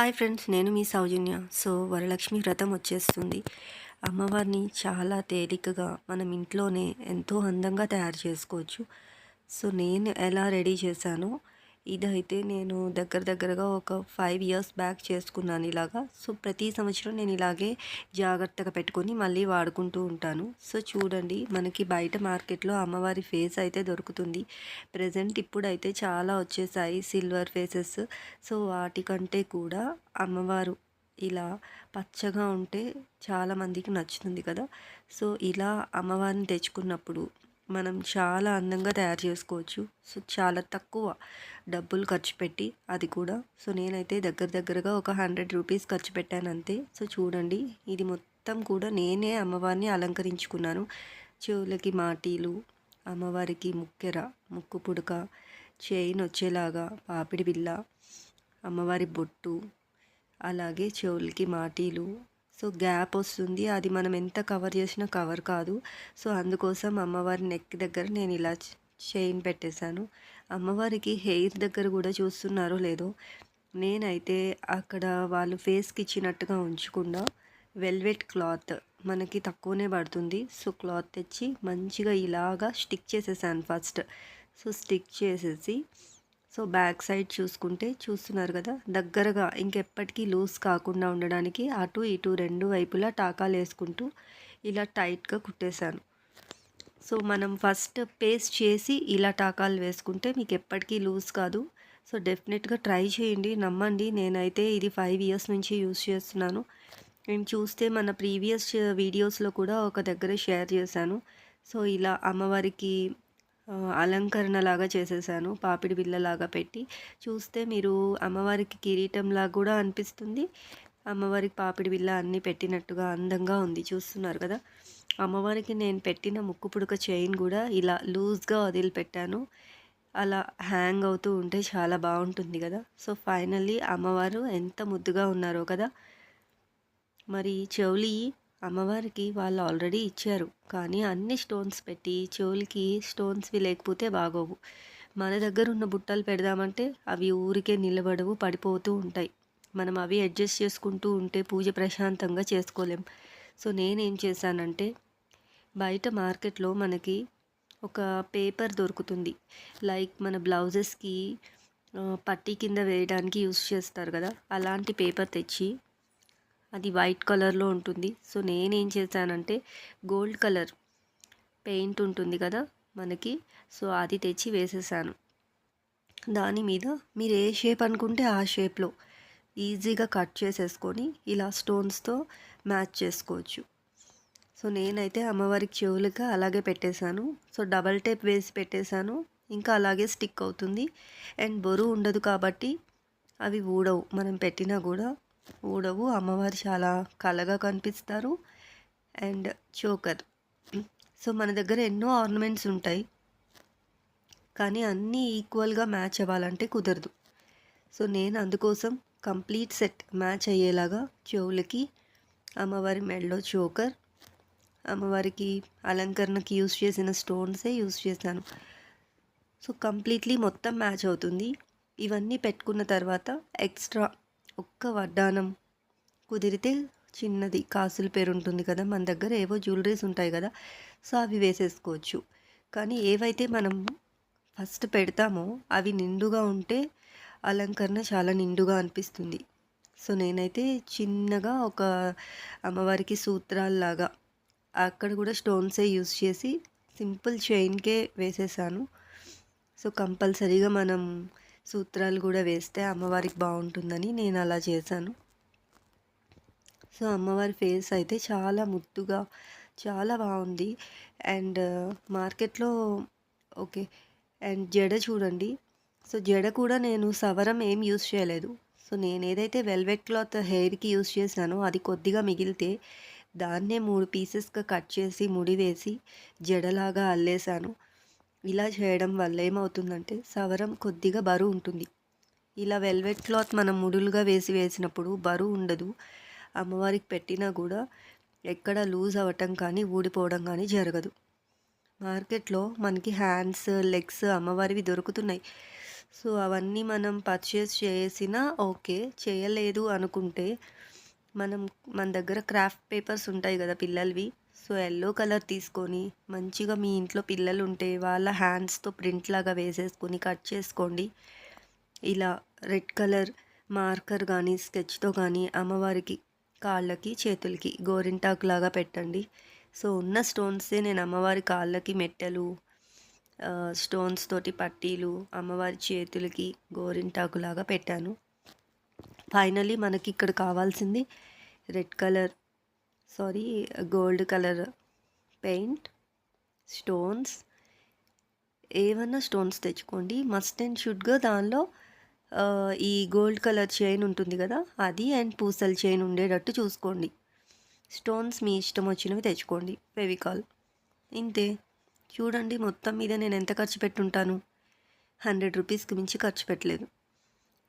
Hi friends నేను మీ సౌజన్య. So Varalakshmi వ్రతం వచ్చేస్తుంది. అమ్మవారిని చాలా తేలికగా మనం ఇంట్లోనే ఎంతో అందంగా తయారు చేసుకోవచ్చు. సో నేను ఎలా రెడీ చేశానో ఇదైతే నేను దగ్గర దగ్గరగా ఒక ఫైవ్ ఇయర్స్ బ్యాక్ చేసుకున్నాను ఇలాగా. సో ప్రతి సంవత్సరం నేను ఇలాగే జాగ్రత్తగా పెట్టుకొని మళ్ళీ వాడుకుంటూ ఉంటాను. సో చూడండి మనకి బయట మార్కెట్లో అమ్మవారి ఫేస్ అయితే దొరుకుతుంది. ప్రజెంట్ ఇప్పుడైతే చాలా వచ్చేసాయి సిల్వర్ ఫేసెస్ సో వాటికంటే కూడా అమ్మవారు ఇలా పచ్చగా ఉంటే చాలామందికి నచ్చుతుంది కదా. సో ఇలా అమ్మవారిని తెచ్చుకున్నప్పుడు మనం చాలా అందంగా తయారు చేసుకోవచ్చు. సో చాలా తక్కువ డబ్బులు ఖర్చు పెట్టి అది కూడా. సో నేనైతే దగ్గర దగ్గరగా ఒక హండ్రెడ్ రూపీస్ ఖర్చు పెట్టాను అంతే. సో చూడండి ఇది మొత్తం కూడా నేనే అమ్మవారిని అలంకరించుకున్నాను. చెవులకి మాటీలు అమ్మవారికి ముక్కెర ముక్కు పుడక చైన్ వచ్చేలాగా పాపిడి బిల్ల అమ్మవారి బొట్టు అలాగే చెవులకి మాటీలు సో గ్యాప్ వస్తుంది. అది మనం ఎంత కవర్ చేసినా కవర్ కాదు. సో అందుకోసం అమ్మవారి నెక్ దగ్గర నేను ఇలా చైన్ పెట్టేశాను. అమ్మవారికి హెయిర్ దగ్గర కూడా చూస్తున్నారో లేదో నేనైతే అక్కడ వాళ్ళు ఫేస్కి ఇచ్చినట్టుగా ఉంచకుండా వెల్వెట్ క్లాత్ మనకి తక్కువనే పడుతుంది. సో క్లాత్ తెచ్చి మంచిగా ఇలాగా స్టిక్ చేసేసాను ఫస్ట్. సో స్టిక్ చేసేసి సో బ్యాక్ సైడ్ చూసుకుంటే చూస్తున్నారు కదా దగ్గరగా ఇంకెప్పటికీ లూజ్ కాకుండా ఉండడానికి అటు ఇటు రెండు వైపులా టాకాలు వేసుకుంటూ ఇలా టైట్గా కుట్టేశాను. సో మనం ఫస్ట్ పేస్ట్ చేసి ఇలా టాకాలు వేసుకుంటే మీకు ఎప్పటికీ లూజ్ కాదు. సో డెఫినెట్గా ట్రై చేయండి నమ్మండి. నేనైతే ఇది ఫైవ్ ఇయర్స్ నుంచి యూస్ చేస్తున్నాను. నేను చూస్తే మన ప్రీవియస్ వీడియోస్లో కూడా ఒక దగ్గర షేర్ చేశాను. సో ఇలా అమ్మవారికి అలంకరణ లాగా చేసేసాను పాపిడి బిళ్ళలాగా పెట్టి. చూస్తే మీరు అమ్మవారికి కిరీటంలాగా కూడా అనిపిస్తుంది. అమ్మవారికి పాపిడి బిళ్ళ అన్నీ పెట్టినట్టుగా అందంగా ఉంది చూస్తున్నారు కదా. అమ్మవారికి నేను పెట్టిన ముక్కు పుడక చైన్ కూడా ఇలా లూజ్గా వదిలిపెట్టాను అలా హ్యాంగ్ అవుతూ ఉంటే చాలా బాగుంటుంది కదా. సో ఫైనల్లీ అమ్మవారు ఎంత ముద్దుగా ఉన్నారో కదా. మరి చెవులి అమ్మవారికి వాళ్ళు ఆల్రెడీ ఇచ్చారు. కానీ అన్ని స్టోన్స్ పెట్టి చెవులకి స్టోన్స్వి లేకపోతే బాగోవు. మన దగ్గర ఉన్న బుట్టలు పెడదామంటే అవి ఊరికే నిలబడవు పడిపోతూ ఉంటాయి. మనం అవి అడ్జస్ట్ చేసుకుంటూ ఉంటే పూజ ప్రశాంతంగా చేసుకోలేం. సో నేనేం చేశానంటే బయట మార్కెట్లో మనకి ఒక పేపర్ దొరుకుతుంది. లైక్ మన బ్లౌజెస్కి పట్టీ కింద వేయడానికి యూస్ చేస్తారు కదా అలాంటి పేపర్ తెచ్చి అది వైట్ కలర్లో ఉంటుంది. సో నేనేం చేశానంటే గోల్డ్ కలర్ పెయింట్ ఉంటుంది కదా మనకి సో అది తెచ్చి వేసేసాను. దాని మీద మీరు ఏ షేప్ అనుకుంటే ఆ షేప్లో ఈజీగా కట్ చేసేసుకొని ఇలా స్టోన్స్తో మ్యాచ్ చేసుకోవచ్చు. సో నేనైతే అమ్మవారికి చెవులుగా అలాగే పెట్టేశాను. సో డబల్ టేప్ వేసి పెట్టేశాను. ఇంకా అలాగే స్టిక్ అవుతుంది. అండ్ బరువు ఉండదు కాబట్టి అవి ఊడవు. మనం పెట్టినా కూడా ఊడవు అమ్మవారు చాలా కలగా కనిపిస్తారు. And choker. సో మన దగ్గర ఎన్నో ఆర్నమెంట్స్ ఉంటాయి. కానీ అన్నీ ఈక్వల్గా మ్యాచ్ అవ్వాలంటే కుదరదు. సో నేను అందుకోసం కంప్లీట్ సెట్ మ్యాచ్ అయ్యేలాగా చెవులకి అమ్మవారి మెడలో చోకర్ అమ్మవారికి అలంకరణకి యూస్ చేసిన స్టోన్సే యూస్ చేశాను సో కంప్లీట్లీ మొత్తం మ్యాచ్ అవుతుంది. ఇవన్నీ పెట్టుకున్న తర్వాత ఎక్స్ట్రా ఒక్క వడ్డానం కుదిరితే చిన్నది కాసుల పేరు ఉంటుంది కదా మన దగ్గర ఏవో జ్యువెలరీస్ ఉంటాయి కదా సో అవి వేసేసుకోవచ్చు. కానీ ఏవైతే మనం ఫస్ట్ పెడతామో అవి నిండుగా ఉంటే అలంకరణ చాలా నిండుగా అనిపిస్తుంది. సో నేనైతే చిన్నగా ఒక అమ్మవారికి సూత్రాల్లాగా అక్కడ కూడా స్టోన్సే యూస్ చేసి సింపుల్ చైన్కే వేసేసాను. సో కంపల్సరీగా మనం సూత్రాలు కూడా వేస్తే అమ్మవారికి బాగుంటుందని నేను అలా చేశాను. సో అమ్మవారి ఫేస్ అయితే చాలా ముద్దుగా చాలా బాగుంది. అండ్ మార్కెట్లో ఓకే. అండ్ జడ చూడండి. సో జడ కూడా నేను సవరం ఏం యూస్ చేయలేదు. సో నేను ఏదైతే వెల్వెట్ క్లాత్ హెయిర్కి యూస్ చేశానో అది కొద్దిగా మిగిలితే దాన్నే మూడు పీసెస్గా కట్ చేసి ముడి వేసి జడలాగా అల్లేసాను ఇలా చేయడం వల్ల ఏమవుతుందంటే సవరం కొద్దిగా బరువు ఉంటుంది. ఇలా వెల్వెట్ క్లాత్ మనం ముడులుగా వేసి వేసినప్పుడు బరువు ఉండదు. అమ్మవారికి పెట్టినా కూడా ఎక్కడ లూజ్ అవ్వటం కానీ ఊడిపోవడం కానీ జరగదు. మార్కెట్లో మనకి హ్యాండ్స్ లెగ్స్ అమ్మవారివి దొరుకుతున్నాయి. సో అవన్నీ మనం పర్చేస్ చేసినా ఓకే చేయలేదు అనుకుంటే మనం మన దగ్గర క్రాఫ్ట్ పేపర్స్ ఉంటాయి కదా పిల్లలవి సో ఎల్లో కలర్ తీసుకొని మంచిగా మీ ఇంట్లో పిల్లలు ఉంటే వాళ్ళ హ్యాండ్స్తో ప్రింట్ లాగా వేసేసుకొని కట్ చేసుకోండి. ఇలా రెడ్ కలర్ మార్కర్ కానీ స్కెచ్తో కానీ అమ్మవారికి కాళ్ళకి చేతులకి గోరింటాకు లాగా పెట్టండి. సో ఉన్న స్టోన్సే నేను అమ్మవారి కాళ్ళకి మెట్టెలు స్టోన్స్ తోటి పట్టీలు అమ్మవారి చేతులకి గోరింటాకు లాగా పెట్టాను. ఫైనలీ మనకి ఇక్కడ కావాల్సింది red colour sorry gold colour paint stones. ఏమన్నా స్టోన్స్ తెచ్చుకోండి. మస్ట్ అండ్ షుడ్గా దానిలో ఈ గోల్డ్ కలర్ చైన్ ఉంటుంది కదా అది అండ్ పూసల చైన్ ఉండేటట్టు చూసుకోండి. స్టోన్స్ మీ ఇష్టం వచ్చినవి తెచ్చుకోండి. ఫెవికాల్. ఇంతే. చూడండి మొత్తం మీద నేను ఎంత ఖర్చు పెట్టుంటాను? హండ్రెడ్ రూపీస్కి మించి ఖర్చు పెట్టలేదు.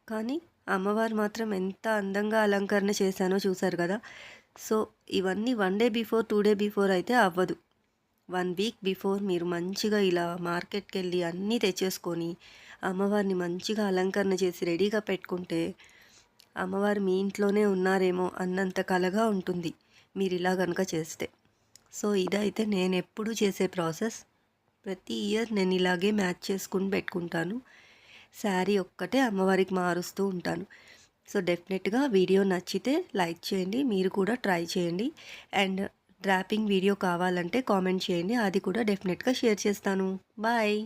కానీ అమ్మవారు మాత్రం ఎంత అందంగా అలంకరణ చేశానో చూశారు కదా. సో ఇవన్నీ one day before two day before అయితే అవ్వదు. వన్ వీక్ బిఫోర్ మీరు మంచిగా ఇలా మార్కెట్కి వెళ్ళి అన్నీ తెచ్చేసుకొని అమ్మవారిని మంచిగా అలంకరణ చేసి రెడీగా పెట్టుకుంటే అమ్మవారు మీ ఇంట్లోనే ఉన్నారేమో అన్నంత కలగా ఉంటుంది. మీరు ఇలా కనుక చేస్తే. సో ఇదైతే నేను ఎప్పుడు చేసే ప్రాసెస్. ప్రతి ఇయర్ నేను ఇలాగే మ్యాచ్ చేసుకుని పెట్టుకుంటాను. శారీ ఒక్కటే అమ్మవారికి మారుస్తూ ఉంటాను. సో డెఫినెట్గా వీడియో నచ్చితే లైక్ చేయండి మీరు కూడా ట్రై చేయండి. అండ్ డ్రాపింగ్ వీడియో కావాలంటే కామెంట్ చేయండి అది కూడా డెఫినెట్గా షేర్ చేస్తాను. బాయ్.